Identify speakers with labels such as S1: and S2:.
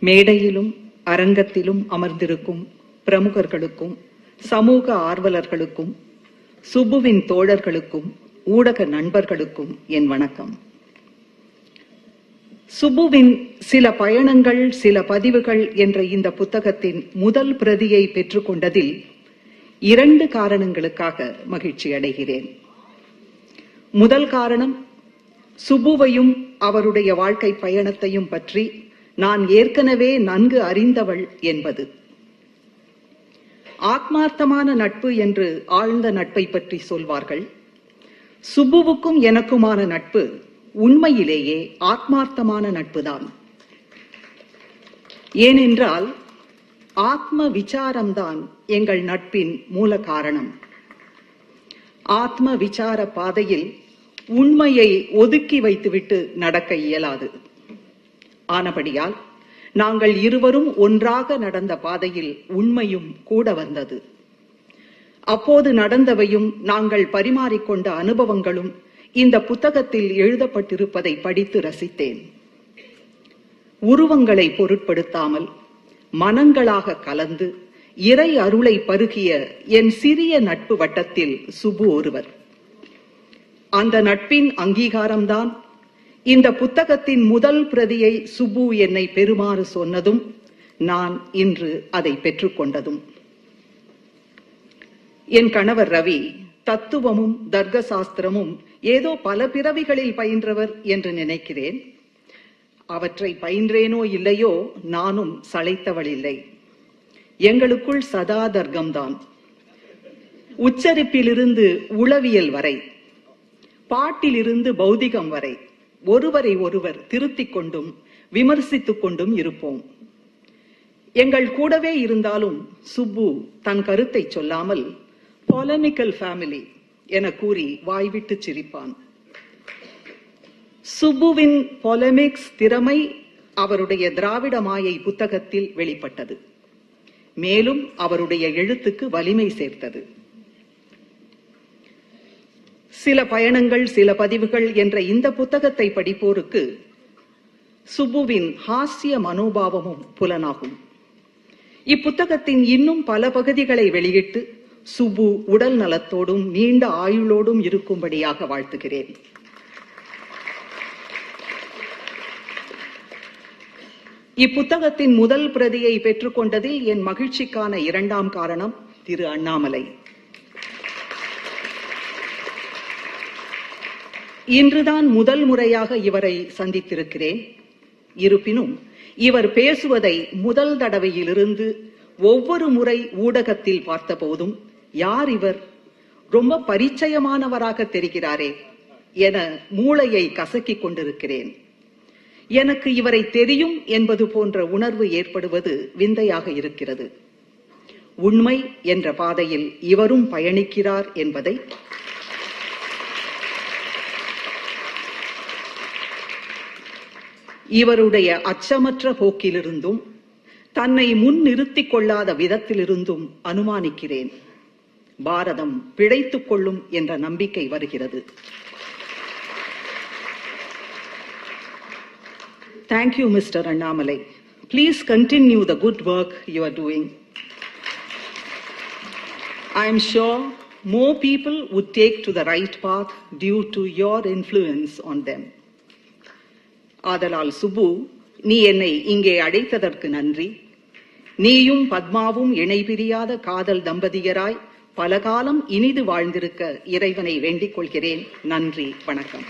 S1: மேடையிலும் அரங்கத்திலும் அமர்ந்திருக்கும் பிரமுகர்களுக்கும் சமூக ஆர்வலர்களுக்கும் சுப்புவின் தோழர்களுக்கும் ஊடக நண்பர்களுக்கும் என் வணக்கம். சுப்புவின் சில பயணங்கள் சில பதிவுகள் என்ற இந்த புத்தகத்தின் முதல் பிரதியை பெற்றுக்கொண்டதில் இரண்டு காரணங்களுக்காக மகிழ்ச்சி அடைகிறேன். முதல் காரணம் சுப்புவையும் அவருடைய வாழ்க்கை பயணத்தையும் பற்றி நான் ஏற்கனவே நன்கு அறிந்தவள் என்பது. ஆத்மார்த்தமான நட்பு என்று ஆழ்ந்த நட்பை பற்றி சொல்வார்கள். சுப்புவுக்கும் எனக்குமான நட்பு உண்மையிலேயே ஆத்மார்த்தமான நட்புதான். ஏனென்றால் ஆத்ம விசாரம்தான் எங்கள் நட்பின் மூல காரணம். ஆத்ம விசார பாதையில் உண்மையை ஒதுக்கி வைத்துவிட்டு நடக்க இயலாது. ஆனபடியால் நாங்கள் இருவரும் ஒன்றாக நடந்த பாதையில் உண்மையும் கூட வந்தது. அப்போது நடந்தவையும் நாங்கள் பரிமாறிக்கொண்ட அனுபவங்களும் இந்த புத்தகத்தில் எழுதப்பட்டிருப்பதை படித்து ரசித்தேன். உருவங்களை பொருட்படுத்தாமல் மனங்களாக கலந்து இறை அருளை பருகிய என் சிறிய நட்பு வட்டத்தில் சுபு ஒருவர். அந்த நட்பின் அங்கீகாரம்தான் இந்த புத்தகத்தின் முதல் பிரதியை சுப்பு என்னை பெறுமாறு சொன்னதும் நான் இன்று அதை பெற்றுக்கொண்டதும். என் கணவர் ரவி தத்துவமும் தர்க்க சாஸ்திரமும் ஏதோ பல பிறவிகளில் பயின்றவர் என்று நினைக்கிறேன். அவற்றை பயின்றேனோ இல்லையோ நானும் சளைத்தவள் இல்லை எங்களுக்குள் சதா தர்க்கம்தான் உச்சரிப்பிலிருந்து உளவியல் வரை பாட்டிலிருந்து பௌதிகம் வரை ஒருவரை ஒருவர் திருத்திக் கொண்டும் விமர்சித்துக் கொண்டும் இருப்போம். எங்கள் கூடவே இருந்தாலும் சுப்பு தன் கருத்தை சொல்லாமல் பொலமிக்கல் ஃபேமிலி என கூறி வாய்விட்டு சிரிப்பான். சுப்புவின் பொலமிக்ஸ் திறமை அவருடைய திராவிட மாயை புத்தகத்தில் வெளிப்பட்டது. மேலும் அவருடைய எழுத்துக்கு வலிமை சேர்த்தது. சில பயணங்கள் சில பதிவுகள் என்ற இந்த புத்தகத்தை படிப்போருக்கு சுப்புவின் ஹாஸ்ய மனோபாவமும் புலனாகும். இப்புத்தகத்தின் இன்னும் பல பகுதிகளை வெளியிட்டு சுபு உடல் நலத்தோடும் நீண்ட ஆயுளோடும் இருக்கும்படியாக வாழ்த்துகிறேன். இப்புத்தகத்தின் முதல் பிரதியை பெற்றுக்கொண்டதில் என் மகிழ்ச்சிக்கான இரண்டாம் காரணம் திரு அண்ணாமலை. இன்றுதான் முதல் முறையாக இவரை சந்தித்திருக்கிறேன். இருப்பினும் இவர் பேசுவதை முதல் தடவையிலிருந்து ஒவ்வொரு முறை ஊடகத்தில் பார்த்தபோதும் யார் இவர்? ரொம்ப பரிச்சயமானவராக தெரிகிறாரே என மூளையை கசக்கிக் கொண்டிருக்கிறேன். எனக்கு இவரை தெரியும் என்பது போன்ற உணர்வு ஏற்படுவது விந்தையாக இருக்கிறது. உண்மை என்ற பாதையில் இவரும் பயணிக்கிறார் என்பதை இவருடைய அச்சமற்ற போக்கிலிருந்தும் தன்னை முன் நிறுத்திக் கொள்ளாத விதத்திலிருந்தும் அனுமானிக்கிறேன். பாரதம் பிழைத்துக் கொள்ளும் என்ற நம்பிக்கை வருகிறது. Thank you mister Annamalai please continue the good work you are doing I am sure more people would take to the right path due to your influence on them. ஆதலால் சுபு நீ என்னை இங்கே அழைத்ததற்கு நன்றி. நீயும் பத்மாவும் இணைபிரியாத காதல் தம்பதியராய் பல காலம் இனிது வாழ்ந்திருக்க இறைவனை வேண்டிக் கொள்கிறேன். நன்றி வணக்கம்.